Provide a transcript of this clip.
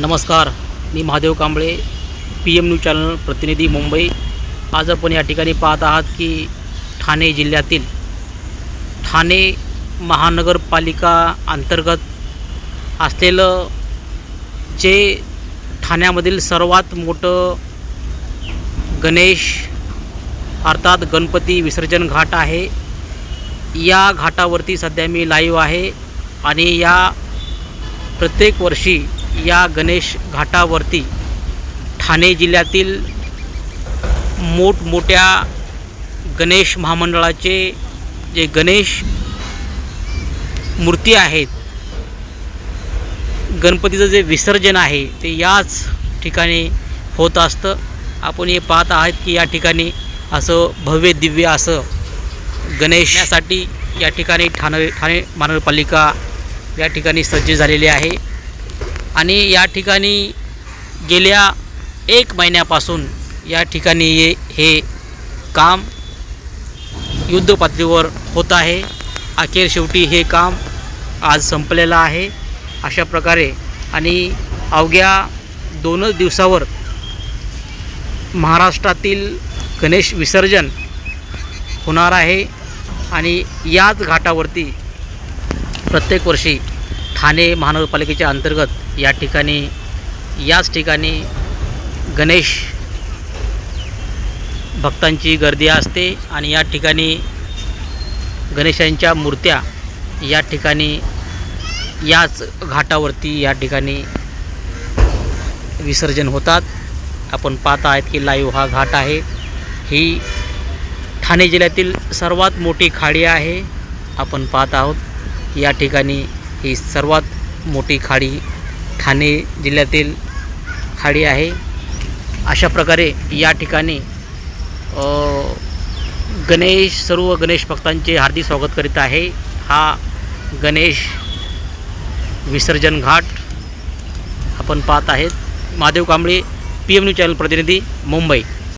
नमस्कार मी Mahadev Kamble P M news channel प्रतिनिधी मुंबई. आज आपण या ठिकाणी पाहत आहात की ठाणे जिल्ह्यातील ठाणे महानगरपालिका अंतर्गत असलेलं जे ठाण्यामधील सर्वात मोठं गणेश अर्थात गणपती विसर्जन घाट आहे. या घाटावरती सध्या मी लाईव्ह आहे आणि या प्रत्येक वर्षी या गणेश घाटावरती ठाणे जिल्ह्यातील मोठमोठ्या गणेश महामंडळाचे जे गणेश मूर्ती आहेत गणपतीचं जे विसर्जन आहे ते याच ठिकाणी होत असतं. आपण हे पाहत आहात की या ठिकाणी असं भव्य दिव्य असं गणेशासाठी या ठिकाणी ठाणे ठाणे महानगरपालिका या ठिकाणी सज्ज झालेली आहे. आणि या ठिकाणी गेल्या एक महिन्यापासून या ठिकाणी हे हे काम युद्धपातळीवर होत आहे. अखेर शेवटी हे काम आज संपलेलं आहे. अशा प्रकारे आणि अवघ्या दोनच दिवसावर महाराष्ट्रातील गणेश विसर्जन होणार आहे. आणि याच घाटावरती प्रत्येक वर्षी ठाणे महानगरपालिकेच्या अंतर्गत या ठिकाणी याच ठिकाणी गणेश भक्तांची गर्दी असते आणि या ठिकाणी गणेशांच्या मूर्त्या या ठिकाणी याच घाटावरती या ठिकाणी विसर्जन होतात. आपण पाहत आहेत की लाईव्ह हा घाट आहे. ही ठाणे जिल्ह्यातील सर्वात मोठी खाडी आहे. आपण पाहत आहोत या ठिकाणी ही सर्वात मोठी खाडी ठाणे जिल्ह्यातील खाडी आहे. अशा प्रकारे या ठिकाणी गणेश सर्व गणेश भक्तांचे हार्दिक स्वागत करीत आहे. हा गणेश विसर्जन घाट आपण पाहत आहेत. Mahadev Kamble P M news channel प्रतिनिधी मुंबई.